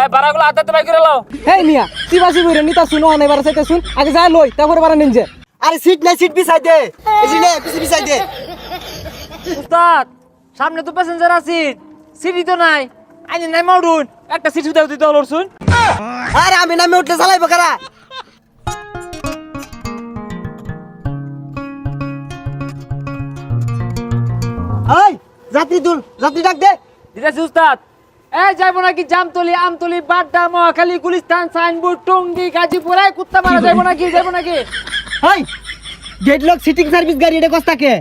এ বারাগুলো আদাতে by করে লাও হেই মিয়া চিবাসি বইরে নিতা শুনো অনেক বার চাইতে শুন। আগে যা লই তারপরে বারা নিনজে আরে সিট নাই সিট বিছাই দে। এই নে পিছে বিছাই দে। উস্তাদ সামনে তো প্যাসেঞ্জার আছে। সিটি তো নাই। আইনি নাই মাউডুন একটা সিট উদাও দিতে হলো শুন। আরে আমি নামে উঠলে চালাইবো কারা? এই যাত্রী তুল যাত্রী ডাক দে। দিতেছি উস্তাদ। এ যাইবো নাকি জামতলি আমতলি বাড্ডা মহাখালী গুলিস্তান সাইনবোর্ড টঙ্গি গাজীপুর এই কুত্তা মারা যাইবো নাকি যাইবো নাকি? এই সিটিং সার্ভিস গাড়ি এটা কস্তাকে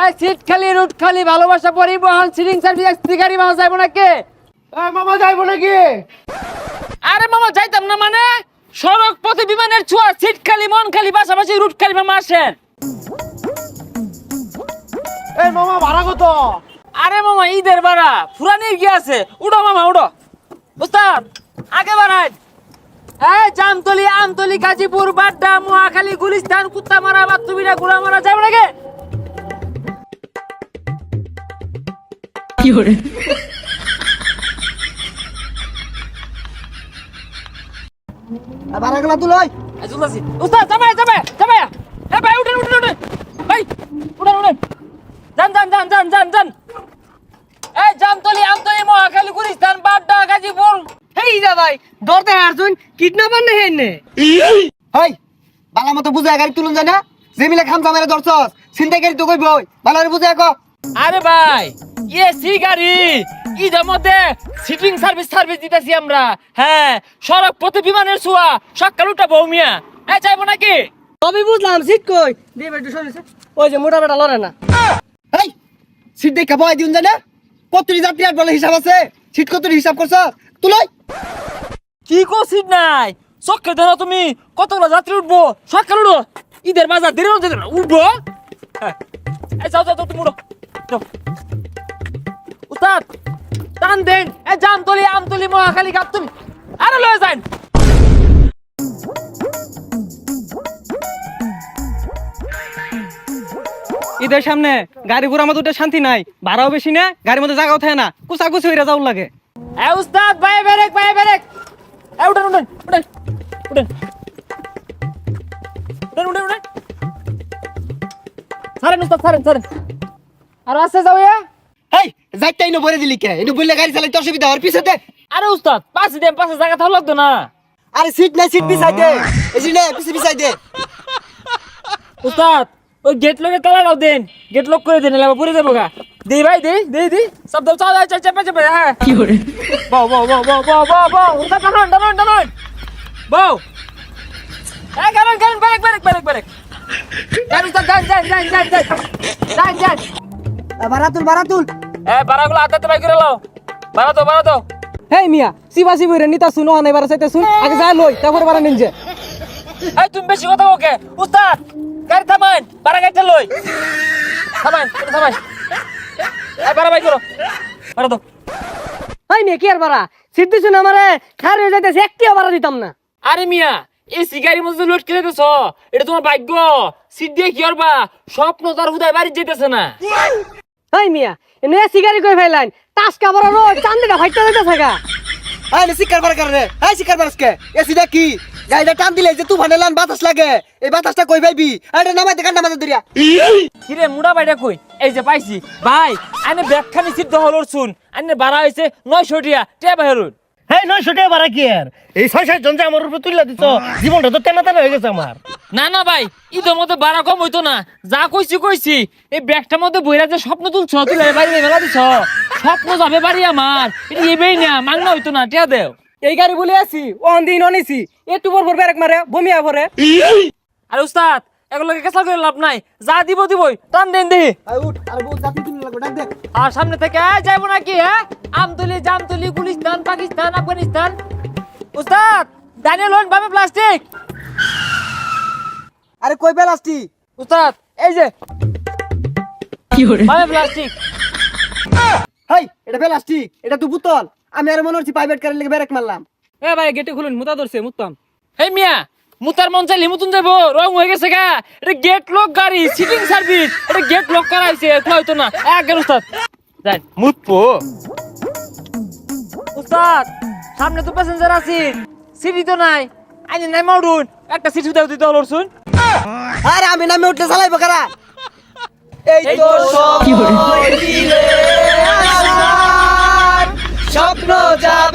এই সিট খালি রুট খালি ভালোবাসা পরিবহন সিটিং সার্ভিস এক্সপ্রি গাড়ি পাওয়া যাইবো নাকি? এই মামা যাইবো নাকি? আরে মামা যাইতাম না মানে? সড়ক পথে বিমানের ছোঁয়া সিট খালি মন খালি পাশাপাশি রুট খালি মামা আসেন। এই মামা ভাড়া কত? আরে মামা ঈদের বাড়া। ফুরানি কি আছে? উড়ো মামা উড়ো উস্তাদ আগে বাড়াই। এই জামতলি আমতলি গাজীপুর বাড্ডা মহাখালী গুলিস্তান কুত্তামারা বাতুবিরা গুড়ামারা যাবে নাকি? ভাড়া গুলা তুল ওই এই চলতেছি উস্তাদ যাবে যাবে যাবে এ ভাই উঠেন উঠেন উঠেন ভাই উঠেন উঠেন যান যান যান যান যান যান এই জামতলি আমতলি মহাখালী গুলিস্তান বাড্ডা গাজীপুর হেই যা ভাই দরতে হারছুন কিডন্যাপার নে হেন এই বালা মতো বুঝায় গাড়ি তুলুন যায় না? যে মিলে খামসা মেরে ধরছস চিন্তা গাড়ি তো কইব করে বুঝায় কো। আরে ভাই এসি গাড়ি ঈদের মধ্যে সিটিং সার্ভিস সার্ভিস দিতেছি আমরা। হ্যাঁ সড়ক পথে বিমানের ছোঁয়া সকাল উঠা বৌমিয়া হ্যাঁ চাইব নাকি? তবে বুঝলাম সিট কই? দিয়ে বেটু শুনেছে ওই যে মোটা বেটা লড়ে না। এই সিট দেখা বয় দিউন যায় না? কতটি যাত্রী আর বলে হিসাব আছে? সিট কতটি হিসাব করছ তুলাই কি কো নাই? চোখে ধরো তুমি। কতগুলো যাত্রী উঠবো? সকাল উঠো। ঈদের বাজার দেরি না, উঠবো। এই যাও যাও তুমি উঠো। উস্তাদ টান দেন। এ জামতলি আমতলি মহাখালী আরে লয়ে যান। ঈদের সামনে গাড়ি ঘোড়া মধ্যে উঠে শান্তি নাই। ভাড়াও বেশি না গাড়ির মধ্যে জায়গাও থাকে না। কুচা কুচি হইরা যাও লাগে। এ উস্তাদ বাই বেরেক বাই বেরেক উঠেন উঠেন উঠেন। উঠেন। উঠেন উঠেন উঠেন। সারেন উস্তাদ সারেন সারেন আর আসতে যাও ইয়া এই যাইতাই না বলে দিলি কে? এটু বললে গাড়ি চালাইতে অসুবিধা হওয়ার পিছে দে আরে উস্তাদ পাঁচ দেন পাঁচে জায়গা থাকল লাগতো না। আরে সিট নাই সিট বিছাই দে। এই নে পিছে বিছাই দে। উস্তাদ ওই গেট লকে তালা দাও দেন। গেট লক করে দেন এলাকা পুরে দেবো গা। দে ভাই দে দে দে। সব দাও চাল চাল চেপে চেপে হ্যাঁ। কি করে? বাও বাও বাও বাও বাও বাও বাও উস্তাদ টানুন টানুন টানুন বাও এই কারণ কারণ ব্রেক ব্রেক ব্রেক ব্রেক। যান উস্তাদ যান যান যান যান যান। যান যান। ভাড়া তুল ভাড়া তুল এ বারাগুলো আদাতে বাই করে লাও বারা দাও বারা দাও হেই মিয়া চিবাসি বইরে নিতা শুনো অনেক বার চাইতে শুন। আগে যা লই তারপরে বারা নিনজে এই তুমি বেশি কথা ওকে উস্তাদ গাড়ি থামান বারা গাড়িটা লই থামান থামান এই বারা বাই করো বারা দাও। হাই মিয়া কি আর বারা সিট দিছুন আমারে খার হয়ে যাইতেছে একটিও বারা দিতাম না। আরে মিয়া এই সিগারির মধ্যে এটা তোমার ভাগ্য। সিট দিয়ে কি করবা স্বপ্ন তার উদয় বাড়ি যেতেছে না। মিয়া এনে সিগারি কই ফাইলাইন টাসকা বড় রো চান্দিটা ফাইটা যাইতেছে গা। এই নে শিকার বার করে এই শিকার বারস কে এসিটা কি? গাড়িটা টান দিলে যে তুফানে লান বাতাস লাগে। এই বাতাসটা কই পাইবি? এটা নামাই দে কান্না মাঝে দরিয়া কিরে মুড়া বাইটা কই? এই যে পাইছি। ভাই আনে ব্যাগখানি সিট দহল শুন। আনে বাড়া হয়েছে নয়শো টিয়া। টিয়া বাহিরুন হ্যাঁ নয়শো টাকা ভাড়া কি আর এই ছয় সাত জন যে আমার উপরে তুলে দিত জীবনটা তো তেনা তেনা হয়ে গেছে আমার। না না ভাই ঈদের মধ্যে বাড়া কম হইতো না। যা কইছি কইছি। এই ব্যাগটার মধ্যে বইরা যে স্বপ্ন তুলছ তুলে বাড়ি মেলা দিছ। স্বপ্ন যাবে বাড়ি আমার। এটা এবেই না মাংনা হইতো না টিয়া দেও। এই গাড়ি বলে আছি অন দিন অনিছি। একটু পর পর ব্রেক মারে বমিয়া পরে। আরে উস্তাদ এগুলোকে কেসাল করে লাভ নাই। যা দিব দিবই টান দেন দেহি আর সামনে থেকে যাইবো নাকি হ্যাঁ? আমতলি জামতলি গুলিস্তান পাকিস্তান আফগানিস্তান। উস্তাদ লোন ভাবে প্লাস্টিক। আরে কই বেলাস্টি উস্তাদ এই যে। ভাবে প্লাস্টিক। হেই এটা বেলাস্টিক এটা তো বুতল। আমি আর মনে হচ্ছে প্রাইভেট কারের লেগে ব্রেক মারলাম। এ ভাই গেটে খুলুন মুতা ধরছে মুতাম এই মিয়া মুতার মন চাইলে মুতুন যাব রং হয়ে গেছে গা। এটা গেট লক গাড়ি সিটিং সার্ভিস এটা গেট লক করাইছে খোলা হইতো না। এক গেল উস্তাদ যাই। মুতপো উস্তাদ সামনে তো প্যাসেঞ্জার আছে। সিটি তো নাই। আইনি নাই মাউডুন একটা সিট উদাও দিতে হলো শুন আরে আমি নামে উঠলে চালাইবো কারা? এই তো স্বপ্ন যাবে